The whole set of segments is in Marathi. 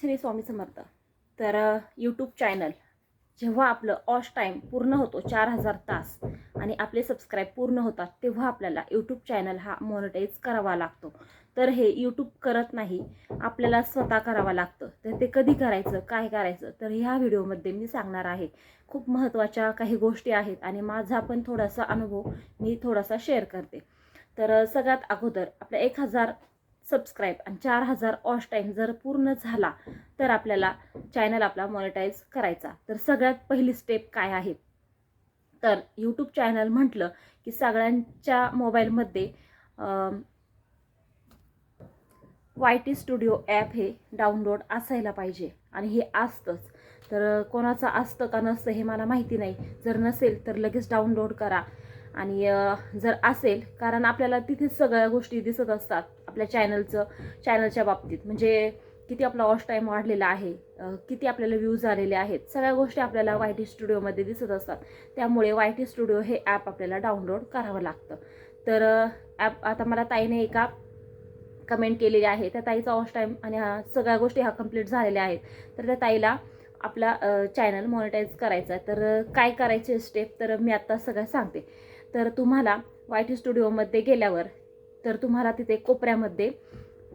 श्री स्वामी समर्थ. तर यूट्यूब चॅनल जेव्हा आपलं ऑश टाईम पूर्ण होतो चार हजार तास आणि आपले सबस्क्राईब पूर्ण होतात तेव्हा आपल्याला यूट्यूब चॅनल हा मॉनिटाईज करावा लागतो. तर हे यूट्यूब करत नाही आपल्याला स्वतः करावं लागतं. तर ते कधी करायचं काय करायचं तर ह्या व्हिडिओमध्ये मी सांगणार आहे. खूप महत्त्वाच्या काही गोष्टी आहेत आणि माझा पण थोडासा अनुभव मी थोडासा शेअर करते. तर सगळ्यात अगोदर आपल्या एक हजार सबस्क्राईब आणि चार हजार ऑश टाईम जर पूर्ण झाला तर आपल्याला चॅनल आपला मॉनिटाईज करायचा. तर सगळ्यात पहिली स्टेप काय आहे? तर यूट्यूब चॅनल म्हटलं की सगळ्यांच्या मोबाईलमध्ये वाय टी स्टुडिओ ॲप हे डाउनलोड असायला पाहिजे. आणि हे असतंच. तर कोणाचं असतं का नसतं हे मला माहिती नाही. जर नसेल तर लगेच डाउनलोड करा. आणि जर असेल कारण आपल्याला तिथेच सगळ्या गोष्टी दिसत असतात आपल्या चॅनलचं चॅनलच्या बाबतीत. म्हणजे किती आपला वॉच टाईम वाढलेला आहे किती आपल्याला व्ह्यूज आलेले आहेत सगळ्या गोष्टी आपल्याला वाय टी स्टुडिओमध्ये दिसत असतात. त्यामुळे वाय टी स्टुडिओ हे ॲप आपल्याला डाउनलोड करावं लागतं. तर ॲप आता मला ताईने एका कमेंट केलेली आहे. त्या ताईचा वॉच टाईम आणि हा सगळ्या गोष्टी ह्या कंप्लीट झालेल्या आहेत. तर त्या ताईला आपला चॅनल मॉनिटाईज करायचा आहे. तर काय करायचे स्टेप तर मी आत्ता सगळं सांगते. तर तुम्हाला वाय टी स्टुडिओमध्ये गेल्यावर तर तुम्हाला तिथे कोपऱ्यामध्ये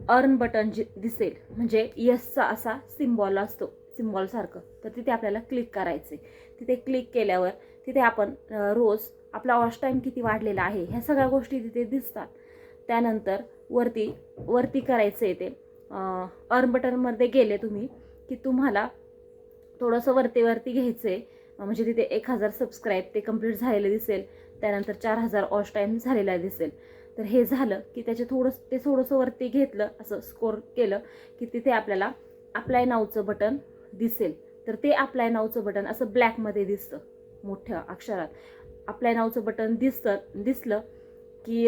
अर्न बटन जे दिसेल. म्हणजे यसचा असा सिम्बॉल असतो. सिम्बॉलसारखं तर तिथे आपल्याला क्लिक करायचे तिथे क्लिक केल्यावर तिथे आपण रोज आपला वॉच टाईम किती वाढलेला आहे ह्या सगळ्या गोष्टी तिथे दिसतात. त्यानंतर वरती वरती करायचं आहे ते अर्न बटनमध्ये गेले तुम्ही की तुम्हाला थोडंसं वरती वरती घ्यायचं आहे म्हणजे तिथे एक हजार सबस्क्राईब ते कंप्लीट झालेलं दिसेल. त्यानंतर चार हजार ऑश टाईम झालेला दिसेल. तर हे झालं की त्याचे थोडंसं ते थोडंसं वरती घेतलं असं स्कोर केलं की तिथे आपल्याला अप्लाय नावचं बटन दिसेल. तर ते अप्लाय नावचं बटन असं ब्लॅकमध्ये दिसतं मोठ्या अक्षरात. अप्लाय नावचं बटन दिसतं दिसलं की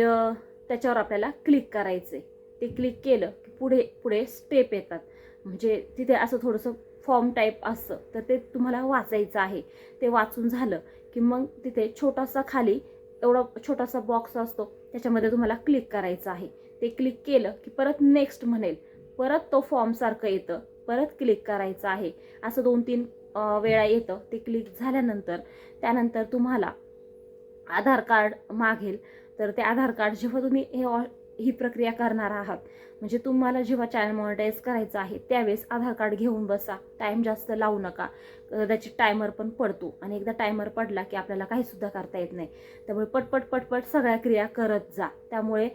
त्याच्यावर आपल्याला क्लिक करायचं ते क्लिक केलं की पुढे पुढे स्टेप येतात. म्हणजे तिथे असं थोडंसं फॉर्म टाईप असतं. तर ते तुम्हाला वाचायचं आहे. ते वाचून झालं की मग तिथे छोटासा खाली एवढा छोटासा बॉक्स असतो त्याच्यामध्ये तुम्हाला क्लिक करायचं आहे. ते क्लिक केलं की परत नेक्स्ट म्हणेल. परत तो फॉर्मसारखं येतं. परत क्लिक करायचं आहे. असं दोन तीन वेळा येतं. ते क्लिक झाल्यानंतर त्यानंतर तुम्हाला आधार कार्ड मागेल. तर ते आधार कार्ड जेव्हा तुम्ही हे ऑ- ही प्रक्रिया करणार आहात. म्हणजे तुम्हाला जेव्हा चॅनल मॉनिटाईज करायचं आहे त्यावेळेस आधार कार्ड घेऊन बसा. टाईम जास्त लावू नका. कदाचित टायमर पण पडतो. आणि एकदा टायमर पडला की आपल्याला काहीसुद्धा करता येत नाही. त्यामुळे पटपट पटपट सगळ्या क्रिया करत जा. त्यामुळे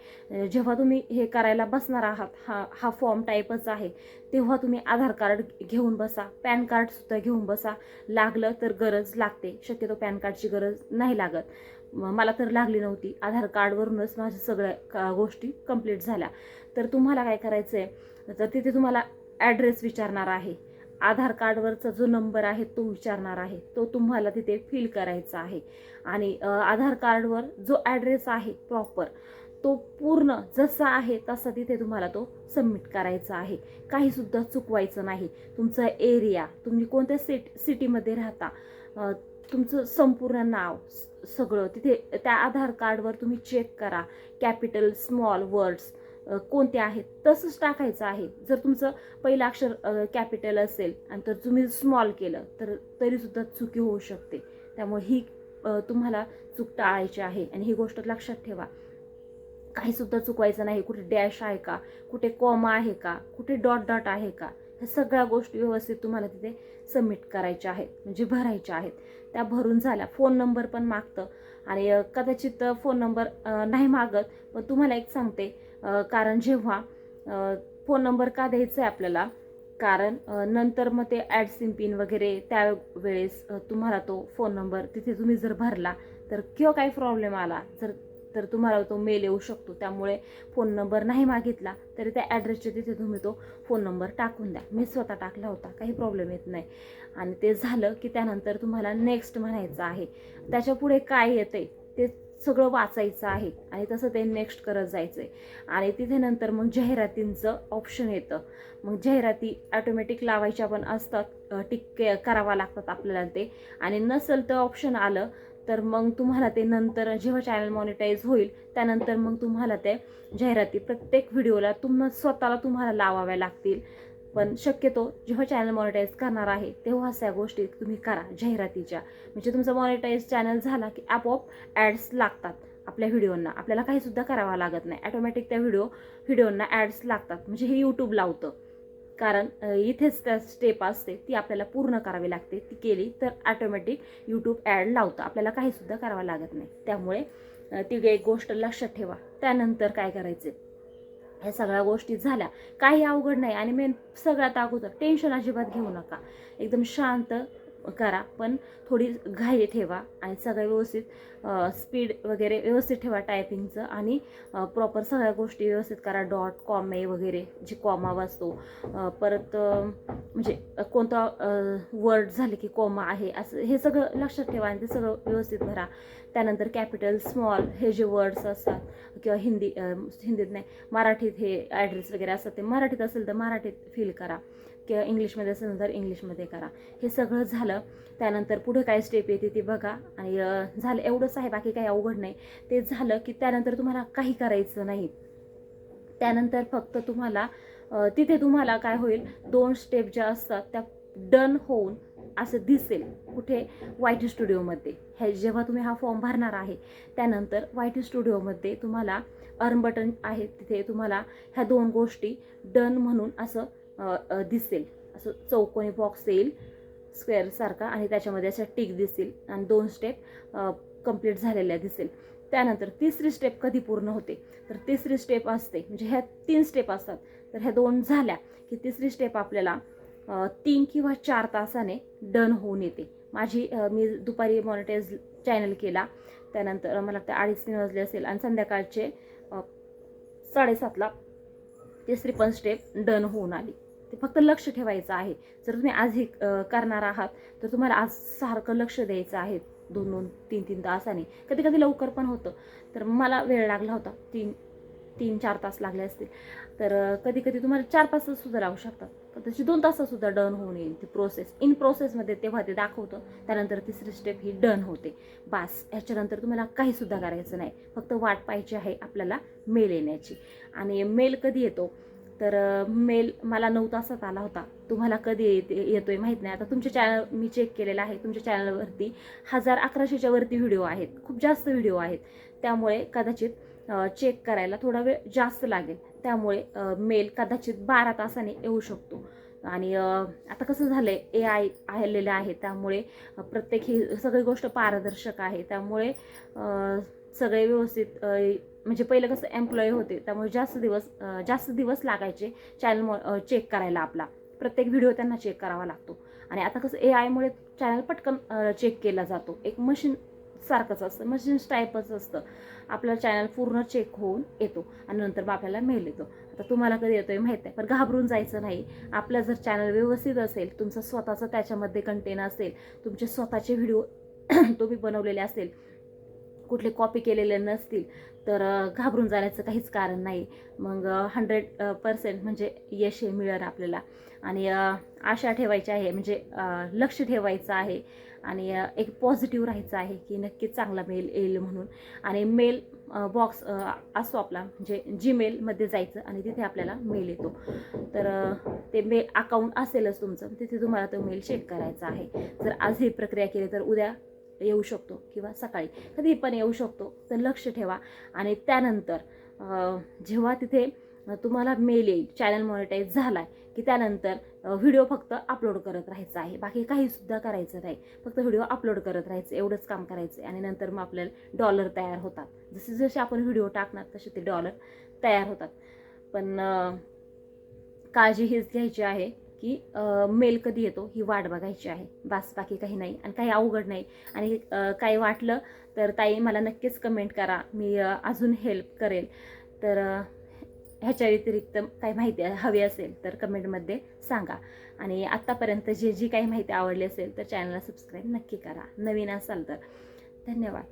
जेव्हा तुम्ही हे करायला बसणार आहात हा हा फॉर्म टाईपच आहे तेव्हा तुम्ही आधार कार्ड घेऊन बसा. पॅन कार्डसुद्धा घेऊन बसा. लागलं तर गरज लागते. शक्यतो पॅन कार्डची गरज नाही लागत. मला तर लागली नव्हती. आधार कार्डवरूनच माझ्या सगळ्या का- गोष्टी कंप्लीट झाल्या. तर तुम्हाला काय करायचं आहे तर तिथे तुम्हाला ॲड्रेस विचारणार आहे. आधार कार्डवरचा जो नंबर आहे तो विचारणार आहे. तो तुम्हाला तिथे फिल करायचा आहे. आणि आधार कार्डवर जो ॲड्रेस आहे प्रॉपर तो पूर्ण जसा आहे तसा तिथे तुम्हाला तो सबमिट करायचा आहे. काहीसुद्धा चुकवायचं नाही. तुमचा एरिया तुम्ही कोणत्या सिट सिटीमध्ये राहता तुमचं संपूर्ण नाव सगळं. तिथे त्या आधार कार्डवर तुम्ही चेक करा. कॅपिटल स्मॉल वर्ड्स कोणते आहेत तसंच टाकायचं आहे. जर तुमचं पहिलं अक्षर कॅपिटल असेल आणि तर तुम्ही स्मॉल केलं तर तरीसुद्धा चुकी होऊ शकते. त्यामुळे ही तुम्हाला चूक टाळायची आहे आणि ही गोष्ट लक्षात ठेवा. काहीसुद्धा चुकवायचं नाही. कुठे डॅश आहे का? कुठे कॉमा आहे का? कुठे डॉट डॉट आहे का? ह्या सगळ्या गोष्टी व्यवस्थित तुम्हाला तिथे सबमिट करायच्या आहेत म्हणजे भरायच्या आहेत. त्या भरून झाल्या. फोन नंबर पण मागतं. आणि कदाचित फोन नंबर नाही मागत पण तुम्हाला एक सांगते. कारण जेव्हा फोन नंबर का द्यायचा आहे आपल्याला? कारण नंतर मग ते ॲड सिम पिन वगैरे त्यावेळेस तुम्हाला तो फोन नंबर तिथे तुम्ही जर भरला तर किंवा काही प्रॉब्लेम आला जर तर तुम्हाला तो मेल येऊ शकतो. त्यामुळे फोन नंबर नाही मागितला तरी त्या ॲड्रेसच्या तिथे तुम्ही तो फोन नंबर टाकून द्या. मी स्वतः टाकला होता. काही प्रॉब्लेम येत नाही. आणि ते झालं की त्यानंतर तुम्हाला नेक्स्ट म्हणायचं आहे. त्याच्या पुढे काय आहे ते सगळं वाचायचं आहे. आणि तसं ते नेक्स्ट करत जायचं आहे आणि तिथे नंतर मग जाहिरातींचं ऑप्शन येतं. मग जाहिराती ऑटोमॅटिक लावायच्या पण असतात. टिक करावा लागतात आपल्याला ते. आणि नसेल तर ऑप्शन आलं तर मग तुम्हाला ते नंतर जेव्हा चॅनल मॉनिटाईज होईल त्यानंतर मग तुम्हाला ते जाहिराती प्रत्येक व्हिडिओला तुम्हा स्वतःला तुम्हाला लावाव्या लागतील. पण शक्यतो जेव्हा चॅनल मॉनिटाईज करणार आहे तेव्हाच त्या गोष्टी तुम्ही करा जाहिरातीच्या. म्हणजे तुमचा मॉनिटाईज चॅनल झाला की आपोआप ॲड्स लागतात आपल्या व्हिडिओंना आपल्याला काहीसुद्धा करावा करावं लागत नाही. ॲटोमॅटिक त्या व्हिडिओ व्हिडिओंना ॲड्स लागतात. म्हणजे हे यूट्यूब लावतं कारण इथेच त्या स्टेप असते ती आपल्याला पूर्ण करावी लागते. ती केली तर ॲटोमॅटिक यूट्यूब ॲड लावतं. आपल्याला काहीसुद्धा करावं लागत नाही. त्यामुळे ती एक गोष्ट लक्षात ठेवा. त्यानंतर काय करायचे? ह्या सगळ्या गोष्टी झाल्या. काही अवघड नाही. आणि मेन सगळ्यात अगोदर टेन्शन अजिबात घेऊ नका. एकदम शांत करा पण थोडी घाई ठेवा आणि सगळं व्यवस्थित स्पीड वगैरे व्यवस्थित ठेवा टायपिंगचं आणि प्रॉपर सगळ्या गोष्टी व्यवस्थित करा. डॉट कॉमे वगैरे जे कॉमा वाचतो. परत म्हणजे कोणता वर्ड झाले की कॉमा आहे असं हे सगळं लक्षात ठेवा आणि ते सगळं व्यवस्थित भरा. त्यानंतर कॅपिटल स्मॉल हे जे वर्ड्स असतात किंवा हिंदी हिंदीत नाही मराठीत हे ॲड्रेस वगैरे असतात ते मराठीत असेल तर मराठीत फिल करा. किंवा इंग्लिशमध्ये असेल तर इंग्लिशमध्ये करा. हे सगळं झालं त्यानंतर पुढे काय स्टेप येते ते बघा. आणि झालं. एवढंच आहे बाकी काही अवघड नाही. ते झालं की त्यानंतर तुम्हाला काही करायचं नाही. त्यानंतर फक्त तुम्हाला तिथे तुम्हाला काय होईल? दोन स्टेप ज्या असतात त्या डन होऊन असं दिसेल कुठे? वायटी स्टुडिओमध्ये हे जेव्हा तुम्ही हा फॉर्म भरणार आहे त्यानंतर वायटी स्टुडिओमध्ये तुम्हाला अर्न बटन आहे. तिथे तुम्हाला ह्या दोन गोष्टी डन म्हणून असं दिसेल. असं चौकोनी बॉक्स येईल स्क्वेअरसारखा आणि त्याच्यामध्ये अशा टिक दिसतील आणि दोन स्टेप कंप्लीट झालेल्या दिसेल. त्यानंतर तिसरी स्टेप कधी पूर्ण होते? तर तिसरी स्टेप असते म्हणजे ह्या तीन स्टेप असतात. तर ह्या दोन झाल्या की तिसरी स्टेप आपल्याला तीन किंवा चार तासाने डन होऊन येते. माझी मी दुपारी मॉनिटाईज चॅनल केला त्यानंतर मला वाटतं अडीच तीन वाजले असेल आणि संध्याकाळचे साडेसातला तिसरी पण स्टेप डन होऊन आली. ते फक्त लक्ष ठेवायचं आहे. जर तुम्ही आज हे करणार आहात तर तुम्हाला आज सारखं लक्ष द्यायचं आहे. दोन दोन तीन तीन तासाने. कधी कधी लवकर पण होतं. तर मला वेळ लागला होता. तीन तीन चार तास लागले असतील. तर कधी कधी तुम्हाला चार पाच तास सुद्धा लागू शकतात. पण त्याची दोन तासासुद्धा डन होऊन येईल ती प्रोसेस इन प्रोसेसमध्ये तेव्हा ते दाखवतं त्यानंतर तिसरी स्टेप ही डन होते. बास ह्याच्यानंतर तुम्हाला काहीसुद्धा करायचं नाही. फक्त वाट पाहायची आहे आपल्याला मेल येण्याची. आणि मेल कधी येतो? तर मेल मला नऊ तासात आला होता. तुम्हाला कधी येते येतोय माहीत नाही. आता तुमच्या चॅनल मी चेक केलेलं आहे. तुमच्या चॅनलवरती हजार अकराशेच्या वरती व्हिडिओ आहेत. खूप जास्त व्हिडिओ आहेत. त्यामुळे कदाचित चेक करायला थोडा वेळ जास्त लागेल. त्यामुळे मेल कदाचित बारा तासाने येऊ शकतो. आणि आता कसं झालं आहे ए आय आलेलं आहे त्यामुळे प्रत्येक ही सगळी गोष्ट पारदर्शक आहे. त्यामुळे सगळे व्यवस्थित म्हणजे पहिलं कसं एम्प्लॉई होते त्यामुळे जास्त दिवस जास्त दिवस लागायचे चॅनल चेक करायला आपला. प्रत्येक व्हिडिओ त्यांना चेक करावा लागतो. आणि आता कसं ए आयमुळे चॅनल पटकन चेक केला जातो. एक मशीन सारखंच असतं. मशीन टाईपच असतं. आपला चॅनल पूर्ण चेक होऊन येतो आणि नंतर मग आपल्याला मेल येतो. आता तुम्हाला कधी येतोय माहीत आहे पण घाबरून जायचं नाही. आपलं जर चॅनल व्यवस्थित असेल तुमचं स्वतःचं त्याच्यामध्ये कंटेन असेल तुमचे स्वतःचे व्हिडिओ तुम्ही बनवलेले असेल कुठले कॉपी केलेले नसतील तर घाबरून जाण्याचं काहीच कारण नाही. मग हंड्रेड पर्सेंट म्हणजे यश हे मिळेल आपल्याला. आणि आशा ठेवायची आहे म्हणजे लक्ष ठेवायचं आहे. आणि एक पॉझिटिव्ह राहायचं आहे की नक्कीच चांगला मेल येईल म्हणून. आणि मेल बॉक्स असतो आपला म्हणजे जीमेलमध्ये जायचं आणि तिथे आपल्याला मेल येतो. तर ते मेल अकाउंट असेलच तुमचं तिथे तुम्हाला तो मेल चेक करायचा आहे. जर आज ही प्रक्रिया केली तर उद्या येऊ शकतो किंवा सकाळी. कधी पण येऊ शकतो तर लक्ष ठेवा. आणि त्यानंतर जेव्हा तिथे तुम्हाला मेल येईल चॅनल मॉनिटाईज झाला आहे की त्यानंतर व्हिडिओ फक्त अपलोड करत राहायचा आहे. बाकी काही सुद्धा करायचं नाही. फक्त व्हिडिओ अपलोड करत राहायचं एवढंच काम करायचं आहे. आणि नंतर मग आपल्याला डॉलर तयार होतात. जसे जसे आपण व्हिडिओ टाकणार तसे ते डॉलर तयार होतात. पण काळजी हीच घ्यायची आहे की मेल कधी येतो ही वाट बघायची आहे. बास बाकी काही नाही आणि काही अवघड नाही. आणि काही वाटलं तर ताई मला नक्कीच कमेंट करा. मी अजून हेल्प करेल. तर ह्याच्या व्यतिरिक्त काही माहिती हवी असेल तर कमेंटमध्ये सांगा. आणि आत्तापर्यंत जे जी काही माहिती आवडली असेल तर चॅनलला सबस्क्राईब नक्की करा. नवीन असाल तर. धन्यवाद.